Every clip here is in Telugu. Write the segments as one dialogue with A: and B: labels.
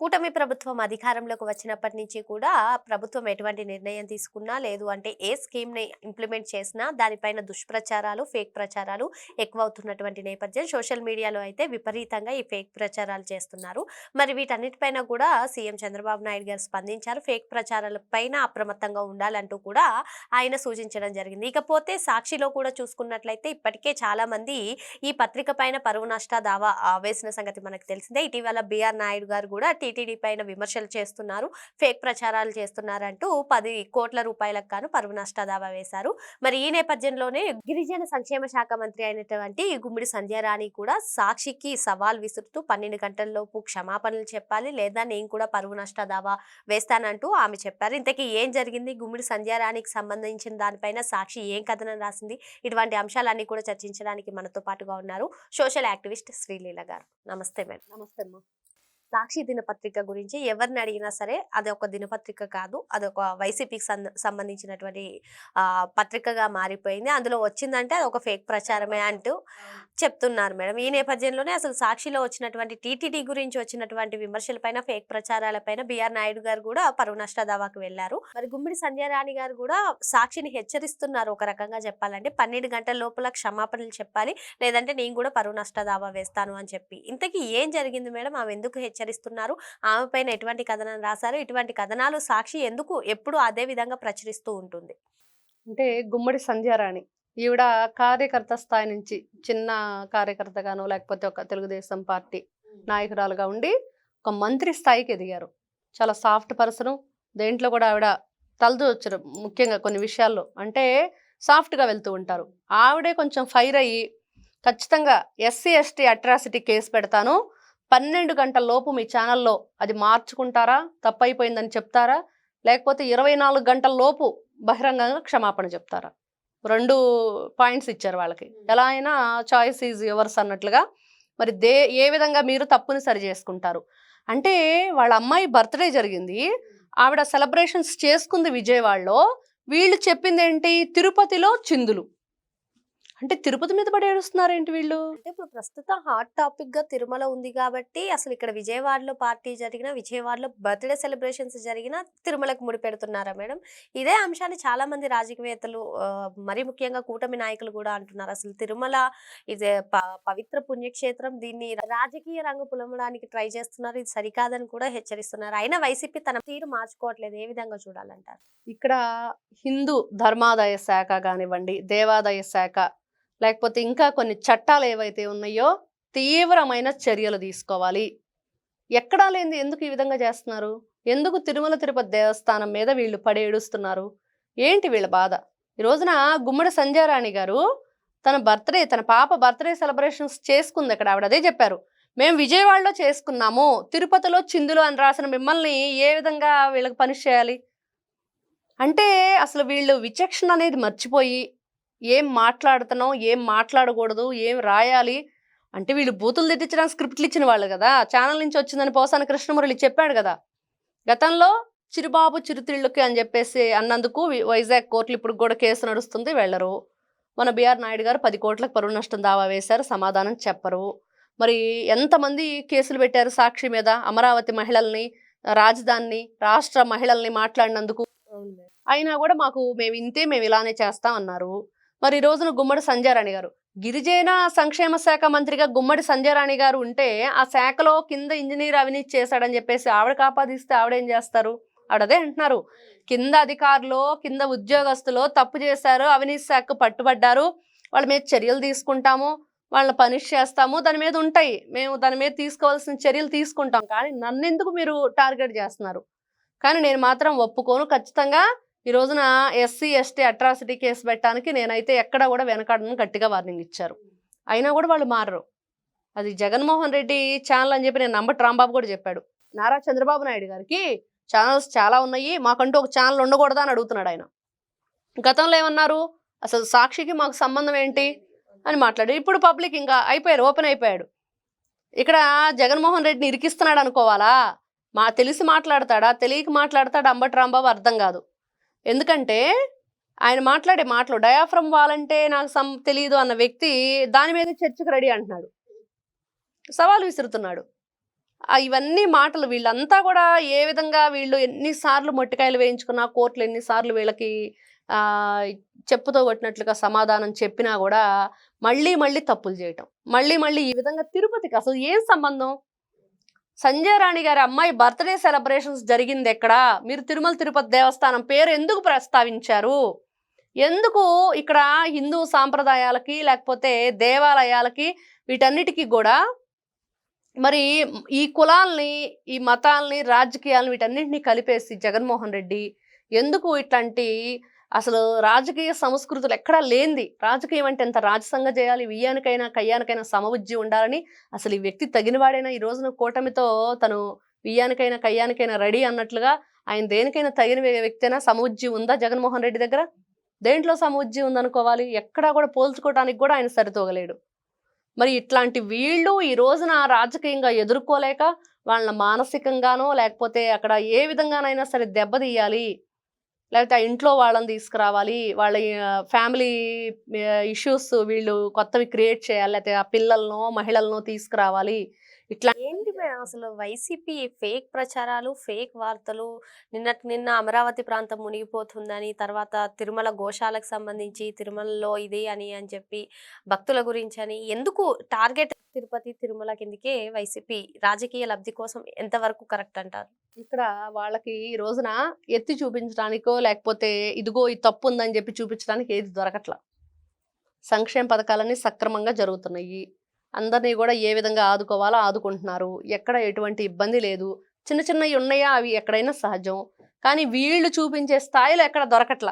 A: కూటమి ప్రభుత్వం అధికారంలోకి వచ్చినప్పటి నుంచి కూడా ప్రభుత్వం ఎటువంటి నిర్ణయం తీసుకున్నా లేదు. అంటే ఏ స్కీమ్ని ఇంప్లిమెంట్ చేసినా దానిపైన దుష్ప్రచారాలు ఫేక్ ప్రచారాలు ఎక్కువ అవుతున్నటువంటి నేపథ్యం సోషల్ మీడియాలో అయితే విపరీతంగా ఈ ఫేక్ ప్రచారాలు చేస్తున్నారు. మరి వీటన్నిటిపైన కూడా సీఎం చంద్రబాబు నాయుడు గారు స్పందించారు. ఫేక్ ప్రచారాలపైన అప్రమత్తంగా ఉండాలంటూ కూడా ఆయన సూచించడం జరిగింది. ఇకపోతే సాక్షిలో కూడా చూసుకున్నట్లయితే ఇప్పటికే చాలామంది ఈ పత్రిక పైన పరువు నష్ట దావా వేసిన సంగతి మనకు తెలిసిందే. ఇటీవల బిఆర్ నాయుడు గారు కూడా టీటీడీ పైన విమర్శలు చేస్తున్నారు ఫేక్ ప్రచారాలు చేస్తున్నారంటూ పది కోట్ల రూపాయలకు గాను పరువు నష్ట దావా వేశారు. మరి ఈ నేపథ్యంలోనే గిరిజన సంక్షేమ శాఖ మంత్రి అయినటువంటి గుమ్మిడి సంధ్యారాణి కూడా సాక్షికి సవాల్ విసురుతూ పన్నెండు గంటల్లోపు క్షమాపణలు చెప్పాలి లేదా నేను కూడా పరువు నష్ట దావా వేస్తానంటూ ఆమె చెప్పారు. ఇంతకీ ఏం జరిగింది? గుమ్మిడి సంధ్యారాణికి సంబంధించిన దానిపైన సాక్షి ఏం కథనం రాసింది? ఇటువంటి అంశాలన్నీ కూడా చర్చించడానికి మనతో పాటుగా ఉన్నారు సోషల్ యాక్టివిస్ట్ శ్రీలీల గారు. నమస్తే మేడం.
B: నమస్తే అమ్మా.
A: సాక్షి దినపత్రిక గురించి ఎవరిని అడిగినా సరే అది ఒక దినపత్రిక కాదు. అది ఒక వైసీపీకి సంబంధించినటువంటి ఆ, పత్రికగా మారిపోయింది. అందులో వచ్చిందంటే అది ఒక ఫేక్ ప్రచారమే అంటూ చెప్తున్నారు మేడం. ఈ నేపథ్యంలోనే అసలు సాక్షిలో వచ్చినటువంటి టీటీడీ గురించి వచ్చినటువంటి విమర్శలపైన ఫేక్ ప్రచారాలపైన బిఆర్ నాయుడు గారు కూడా పరువు నష్ట దావాకు వెళ్ళారు మరి గుమ్మిడి సంధ్యారాణి గారు కూడా సాక్షిని హెచ్చరిస్తున్నారు ఒక రకంగా చెప్పాలంటే. పన్నెండు గంటల లోపల క్షమాపణలు చెప్పాలి. లేదంటే నేను కూడా పరువు నష్ట దావా వేస్తాను అని చెప్పి. ఇంతకీ ఏం జరిగింది మేడం? ఆమె ఎందుకు హెచ్చరిస్తున్నారు ఆమె పైన ఎటువంటి కథనం రాశారు? ఇటువంటి కథనాలు సాక్షి ఎందుకు ఎప్పుడు అదే విధంగా ప్రచురిస్తూ ఉంటుంది?
B: అంటే గుమ్మడి సంధ్యారాణి. ఈవిడ కార్యకర్త స్థాయి నుంచి చిన్న కార్యకర్తగాను లేకపోతే ఒక తెలుగుదేశం పార్టీ నాయకురాలుగా ఉండి ఒక మంత్రి స్థాయికి ఎదిగారు. చాలా సాఫ్ట్ పర్సన్. దేంట్లో కూడా ఆవిడ తలదూచరు ముఖ్యంగా కొన్ని విషయాల్లో. అంటే సాఫ్ట్గా వెళ్తూ ఉంటారు. ఆవిడే కొంచెం ఫైర్ అయ్యి ఖచ్చితంగా ఎస్సీ ఎస్టీ అట్రాసిటీ కేసు పెడతాను. పన్నెండు గంటల లోపు మీ ఛానల్లో అది మార్చుకుంటారా? తప్పైపోయిందని చెప్తారా? లేకపోతే ఇరవై నాలుగు గంటల లోపు బహిరంగంగా క్షమాపణ చెప్తారా? రెండు పాయింట్స్ ఇచ్చారు వాళ్ళకి. ఎలా అయినా చాయిస్ ఈజ్ యువర్స్ అన్నట్లుగా మరి దే ఏ విధంగా మీరు తప్పుని సరి చేసుకుంటారు? అంటే వాళ్ళ అమ్మాయి బర్త్డే జరిగింది. ఆవిడ సెలబ్రేషన్స్ చేసుకుంది విజయవాడలో. వీళ్ళు చెప్పింది ఏంటి తిరుపతిలో చిందులు. అంటే తిరుపతి మీద పడి ఏడుస్తున్నారేంటి వీళ్ళు?
A: అంటే ఇప్పుడు ప్రస్తుతం హాట్ టాపిక్గా తిరుమల ఉంది కాబట్టి అసలు ఇక్కడ విజయవాడలో పార్టీ జరిగిన విజయవాడలో బర్త్డే సెలబ్రేషన్స్ జరిగిన తిరుమలకు ముడి పెడుతున్నారా మేడం? ఇదే అంశాన్ని చాలా మంది రాజకీయవేత్తలు మరీ ముఖ్యంగా కూటమి నాయకులు కూడా అంటున్నారు. అసలు తిరుమల ఇది పవిత్ర పుణ్యక్షేత్రం దీన్ని రాజకీయ రంగు పులమడానికి ట్రై చేస్తున్నారు. ఇది సరికాదని కూడా హెచ్చరిస్తున్నారు. అయినా వైసీపీ తన తీరు మార్చుకోవట్లేదు. ఏ విధంగా చూడాలంటారు?
B: ఇక్కడ హిందూ ధర్మాదాయ శాఖ కానివ్వండి దేవాదాయ శాఖ లేకపోతే ఇంకా కొన్ని చట్టాలు ఏవైతే ఉన్నాయో తీవ్రమైన చర్యలు తీసుకోవాలి. ఎక్కడా లేనిది ఎందుకు ఈ విధంగా చేస్తున్నారు? ఎందుకు తిరుమల తిరుపతి దేవస్థానం మీద వీళ్ళు పడి ఏడుస్తున్నారు? ఏంటి వీళ్ళ బాధ? ఈ రోజున గుమ్మడి సంధ్యారాణి గారు తన బర్త్డే తన పాప బర్త్డే సెలబ్రేషన్స్ చేసుకుంది అక్కడ. ఆవిడ అదే చెప్పారు. మేము విజయవాడలో చేసుకున్నాము. తిరుపతిలో చిందులు అని రాసిన మిమ్మల్ని ఏ విధంగా వీళ్ళకి పనిష్ చేయాలి? అంటే అసలు వీళ్ళు విచక్షణ అనేది మర్చిపోయి ఏం మాట్లాడుతున్నాం ఏం మాట్లాడకూడదు? ఏం రాయాలి? అంటే వీళ్ళు బూతులు తిట్టించడానికి స్క్రిప్ట్లు ఇచ్చిన వాళ్ళు కదా. ఛానల్ నుంచి వచ్చిందని పోసాని కృష్ణమురళి చెప్పాడు కదా. గతంలో చిరుబాబు చిరుతిళ్ళకి అని చెప్పేసి అన్నందుకు వైజాగ్ కోర్టులు ఇప్పుడు కూడా కేసు నడుస్తుంది వెళ్ళరు. మన బిఆర్ నాయుడు గారు పది కోట్లకు పరువు నష్టం దావా వేశారు సమాధానం చెప్పరు. మరి ఎంతమంది కేసులు పెట్టారు సాక్షి మీద? అమరావతి మహిళల్ని రాజధానిని రాష్ట్ర మహిళల్ని మాట్లాడినందుకు? అయినా కూడా మాకు మేము ఇంతే మేము ఇలానే చేస్తాం అన్నారు మరి ఈ రోజున గుమ్మడి సంధ్యారాణి గారు. గిరిజన సంక్షేమ శాఖ మంత్రిగా గుమ్మడి సంధ్యారాణి గారు ఉంటే ఆ శాఖలో కింద ఇంజనీర్ అవినీతి చేశాడని చెప్పేసి ఆవిడ కాపాదిస్తే ఆవిడేం చేస్తారు? ఆడదే అంటున్నారు. కింద అధికారులు కింద ఉద్యోగస్తులు తప్పు చేశారు అవినీతి శాఖ పట్టుబడ్డారు. వాళ్ళ మీద చర్యలు తీసుకుంటాము వాళ్ళని పనిష్ చేస్తాము దాని మీద ఉంటాయి. మేము దాని మీద తీసుకోవాల్సిన చర్యలు తీసుకుంటాం. కానీ నన్ను ఎందుకు మీరు టార్గెట్ చేస్తున్నారు? కానీ నేను మాత్రం ఒప్పుకోను. ఖచ్చితంగా ఈ రోజున ఎస్సీ ఎస్టీ అట్రాసిటీ కేసు పెట్టడానికి నేనైతే ఎక్కడ కూడా వెనకాడని గట్టిగా వార్నింగ్ ఇచ్చారు. అయినా కూడా వాళ్ళు మారరు. అది జగన్మోహన్ రెడ్డి ఛానల్ అని చెప్పి నేను నంబర్ రాంబాబు కూడా చెప్పాడు. నారా చంద్రబాబు నాయుడు గారికి ఛానల్స్ చాలా ఉన్నాయి మాకంటూ ఒక ఛానల్ ఉండకూడదా అని అడుగుతున్నాడు ఆయన. గతంలో ఏమన్నారు? అసలు సాక్షికి మాకు సంబంధం ఏంటి? అని మాట్లాడు ఇప్పుడు పబ్లిక్ ఇంకా అయిపోయారు ఓపెన్ అయిపోయాడు. ఇక్కడ జగన్మోహన్ రెడ్డిని ఇరికిస్తున్నాడు అనుకోవాలా? మా తెలిసి మాట్లాడతాడా? తెలియక మాట్లాడతాడా? అంబటి రాంబాబు అర్థం కాదు. ఎందుకంటే ఆయన మాట్లాడే మాటలు డయాఫ్రమ్ వాలంటే నాకు సం తెలియదు అన్న వ్యక్తి దాని మీద చర్చకు రెడీ అంటున్నాడు. సవాలు విసురుతున్నాడు. ఇవన్నీ మాటలు వీళ్ళంతా కూడా ఏ విధంగా వీళ్ళు ఎన్నిసార్లు మొట్టికాయలు వేయించుకున్నా కోర్టులు ఎన్నిసార్లు వీళ్ళకి చెప్పుతో కొట్టినట్లుగా సమాధానం చెప్పినా కూడా మళ్ళీ మళ్ళీ తప్పులు చేయటం. మళ్ళీ మళ్ళీ ఈ విధంగా తిరుపతికి అసలు ఏం సంబంధం? సంజయ్ రాణి గారి అమ్మాయి బర్త్డే సెలబ్రేషన్స్ జరిగింది ఎక్కడ? మీరు తిరుమల తిరుపతి దేవస్థానం పేరు ఎందుకు ప్రస్తావించారు? ఎందుకు ఇక్కడ హిందూ సాంప్రదాయాలకి లేకపోతే దేవాలయాలకి వీటన్నిటికీ కూడా మరి ఈ కులాల్ని ఈ మతాల్ని రాజకీయాలని వీటన్నిటిని కలిపేసి జగన్మోహన్ రెడ్డి ఎందుకు ఇట్లాంటి అసలు రాజకీయ సంస్కృతులు ఎక్కడా లేనిది. రాజకీయం అంటే ఎంత రాజసంగ చేయాలి? వియ్యానికైనా కయ్యానికైనా సమబుద్ధి ఉండాలని అసలు ఈ వ్యక్తి తగినవాడైనా ఈ రోజున కూటమితో తను వియ్యానికైనా కయ్యానికైనా రెడీ అన్నట్లుగా ఆయన దేనికైనా తగిన వ్య- వ్యక్తైనా సమబుద్ధి ఉందా జగన్మోహన్ రెడ్డి దగ్గర? దేంట్లో సమబుద్ధి ఉందనుకోవాలి? ఎక్కడా కూడా పోల్చుకోవడానికి కూడా ఆయన సరితూగలేడు. మరి ఇట్లాంటి వీళ్ళు ఈ రోజున రాజకీయంగా ఎదుర్కోలేక వాళ్ళ మానసికంగానో లేకపోతే అక్కడ ఏ విధంగానైనా సరే దెబ్బతీయాలి లేకపోతే ఆ ఇంట్లో వాళ్ళని తీసుకురావాలి వాళ్ళ ఫ్యామిలీ ఇష్యూస్ వీళ్ళు కొత్తవి క్రియేట్ చేయాలి లేకపోతే ఆ పిల్లలను మహిళలను తీసుకురావాలి. ఇట్లా
A: ఏంటి మేడం అసలు వైసీపీ ఫేక్ ప్రచారాలు ఫేక్ వార్తలు? నిన్నటి నిన్న అమరావతి ప్రాంతం మునిగిపోతుందని తర్వాత తిరుమల గోశాలకు సంబంధించి తిరుమలలో ఇది అని అని చెప్పి భక్తుల గురించి అని ఎందుకు టార్గెట్ తిరుపతి తిరుమల కిందకే వైసీపీ రాజకీయ లబ్ధి కోసం ఎంతవరకు కరెక్ట్ అంటారు?
B: ఇక్కడ వాళ్ళకి ఈ రోజున ఎత్తి చూపించడానికో లేకపోతే ఇదిగో ఈ తప్పు ఉందని చెప్పి చూపించడానికి ఏది దొరకట్ల. సంక్షేమ పథకాలన్నీ సక్రమంగా జరుగుతున్నాయి. అందరినీ కూడా ఏ విధంగా ఆదుకోవాలో ఆదుకుంటున్నారు. ఎక్కడ ఎటువంటి ఇబ్బంది లేదు. చిన్న చిన్నవి ఉన్నాయా? అవి ఎక్కడైనా సహజం. కానీ వీళ్ళు చూపించే స్థాయిలో ఎక్కడ దొరకట్ల.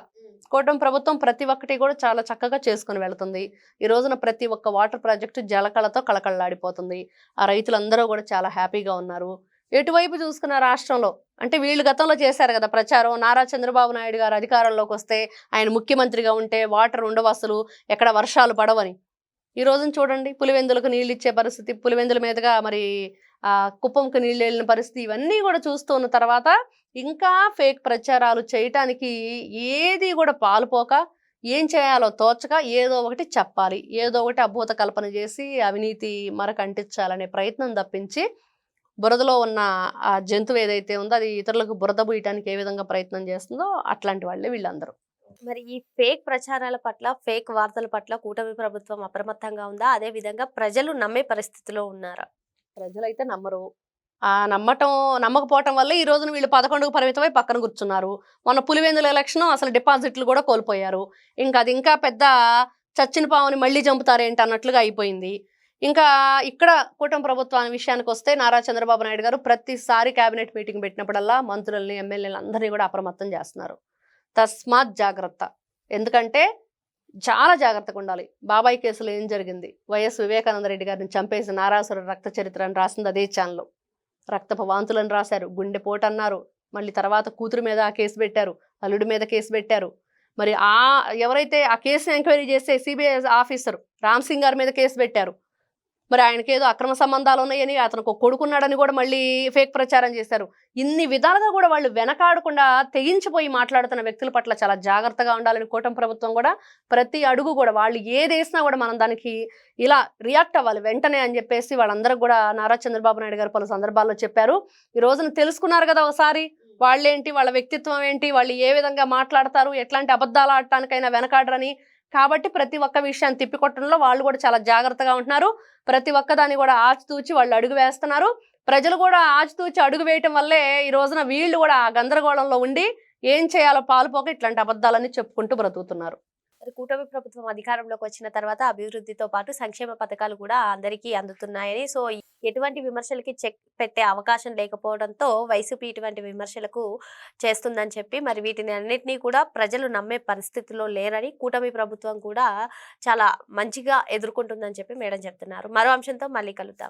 B: కూటమి ప్రభుత్వం ప్రతి ఒక్కటి కూడా చాలా చక్కగా చేసుకుని వెళ్తుంది. ఈ రోజున ప్రతి ఒక్క వాటర్ ప్రాజెక్టు జలకళతో కళకళలాడిపోతుంది. ఆ రైతులందరూ కూడా చాలా హ్యాపీగా ఉన్నారు. ఎటువైపు చూసుకున్న రాష్ట్రంలో? అంటే వీళ్ళు గతంలో చేశారు కదా ప్రచారం. నారా చంద్రబాబు నాయుడు గారు అధికారంలోకి వస్తే ఆయన ముఖ్యమంత్రిగా ఉంటే వాటర్ ఉండవు అసలు ఎక్కడ వర్షాలు పడవని. ఈ రోజున చూడండి పులివెందులకు నీళ్ళు ఇచ్చే పరిస్థితి పులివెందుల మీదుగా మరి ఆ కుప్పంకు నీళ్ళు వెళ్ళిన పరిస్థితి ఇవన్నీ కూడా చూస్తూ ఉన్న తర్వాత ఇంకా ఫేక్ ప్రచారాలు చేయటానికి ఏది కూడా పాలుపోక ఏం చేయాలో తోచక ఏదో ఒకటి చెప్పాలి. ఏదో ఒకటి అభూత కల్పన చేసి అవినీతి మరక అంటించాలనే ప్రయత్నం తప్పించి బురదలో ఉన్న ఆ జంతువు ఏదైతే ఉందో అది ఇతరులకు బురద పూయటానికి ఏ విధంగా ప్రయత్నం చేస్తుందో అట్లాంటి వాళ్ళే వీళ్ళందరూ.
A: మరి ఈ ఫేక్ ప్రచారాల పట్ల ఫేక్ వార్తల పట్ల కూటమి ప్రభుత్వం అప్రమత్తంగా ఉందా? అదే విధంగా ప్రజలు నమ్మే పరిస్థితిలో ఉన్నారా?
B: ప్రజలైతే నమ్మరు. ఆ నమ్మటం నమ్మకపోవటం వల్ల ఈ రోజున వీళ్ళు పదకొండుకు పరిమితమై పక్కన కూర్చున్నారు. మొన్న పులివెందుల ఎలక్షన్ అసలు డిపాజిట్లు కూడా కోల్పోయారు. ఇంకా అది ఇంకా పెద్ద చచ్చిన పావుని మళ్ళీ చంపుతారేంటి అన్నట్లుగా అయిపోయింది. ఇంకా ఇక్కడ కూటమి ప్రభుత్వాన్ని విషయానికి వస్తే నారా చంద్రబాబు నాయుడు గారు ప్రతిసారి కేబినెట్ మీటింగ్ పెట్టినప్పుడల్లా మంత్రుల్ని ఎమ్మెల్యేలు అందరినీ కూడా అప్రమత్తం చేస్తున్నారు. తస్మాత్ జాగ్రత్త. ఎందుకంటే చాలా జాగ్రత్తగా ఉండాలి. బాబాయ్ కేసులో ఏం జరిగింది? వైఎస్ వివేకానంద రెడ్డి గారిని చంపేసి నారాసుర రక్త చరిత్ర అని రాసింది అదే ఛానల్లో రక్తపు వాంతులను రాశారు. గుండెపోటు అన్నారు. మళ్ళీ తర్వాత కూతురు మీద ఆ కేసు పెట్టారు. అల్లుడి మీద కేసు పెట్టారు. మరి ఆ ఎవరైతే ఆ కేసు ఎంక్వైరీ చేస్తే సిబిఐ ఆఫీసర్ రామ్ సింగ్ గారి మీద కేసు పెట్టారు. మరి ఆయనకి ఏదో అక్రమ సంబంధాలు ఉన్నాయని అతనికి ఒక కొడుకున్నాడని కూడా మళ్ళీ ఫేక్ ప్రచారం చేశారు. ఇన్ని విధాలుగా కూడా వాళ్ళు వెనకాడకుండా తెగించిపోయి మాట్లాడుతున్న వ్యక్తుల పట్ల చాలా జాగ్రత్తగా ఉండాలని కూటమి ప్రభుత్వం కూడా ప్రతి అడుగు కూడా వాళ్ళు ఏది వేసినా కూడా మనం దానికి ఇలా రియాక్ట్ అవ్వాలి వెంటనే అని చెప్పేసి వాళ్ళందరూ కూడా నారా చంద్రబాబు నాయుడు గారు పలు సందర్భాల్లో చెప్పారు. ఈ రోజున తెలుసుకున్నారు కదా ఒకసారి. వాళ్ళేంటి? వాళ్ళ వ్యక్తిత్వం ఏంటి? వాళ్ళు ఏ విధంగా మాట్లాడతారు? ఎట్లాంటి అబద్ధాలు ఆడటానికైనా వెనకాడరని. కాబట్టి ప్రతి ఒక్క విషయాన్ని తిప్పికొట్టడంలో వాళ్ళు కూడా చాలా జాగ్రత్తగా ఉంటున్నారు. ప్రతి ఒక్క దాన్ని కూడా ఆచితూచి వాళ్ళు అడుగు వేస్తున్నారు. ప్రజలు కూడా ఆచితూచి అడుగు వేయటం వల్లే ఈ రోజున వీళ్ళు కూడా ఆ గందరగోళంలో ఉండి ఏం చేయాలో పాలుపోక ఇట్లాంటి అబద్ధాలన్నీ చెప్పుకుంటూ బ్రతుకుతున్నారు.
A: కూటమి ప్రభుత్వం అధికారంలోకి వచ్చిన తర్వాత అభివృద్ధితో పాటు సంక్షేమ పథకాలు కూడా అందరికీ అందుతున్నాయని. సో ఎటువంటి విమర్శలకి చెక్ పెట్టే అవకాశం లేకపోవడంతో వైసీపీ ఇటువంటి విమర్శలకు చేస్తుందని చెప్పి మరి వీటిని అన్నిటినీ కూడా ప్రజలు నమ్మే పరిస్థితిలో లేరని కూటమి ప్రభుత్వం కూడా చాలా మంచిగా ఎదుర్కొంటుందని చెప్పి మేడం చెప్తున్నారు. మరో అంశంతో మళ్ళీ కలుద్దాం.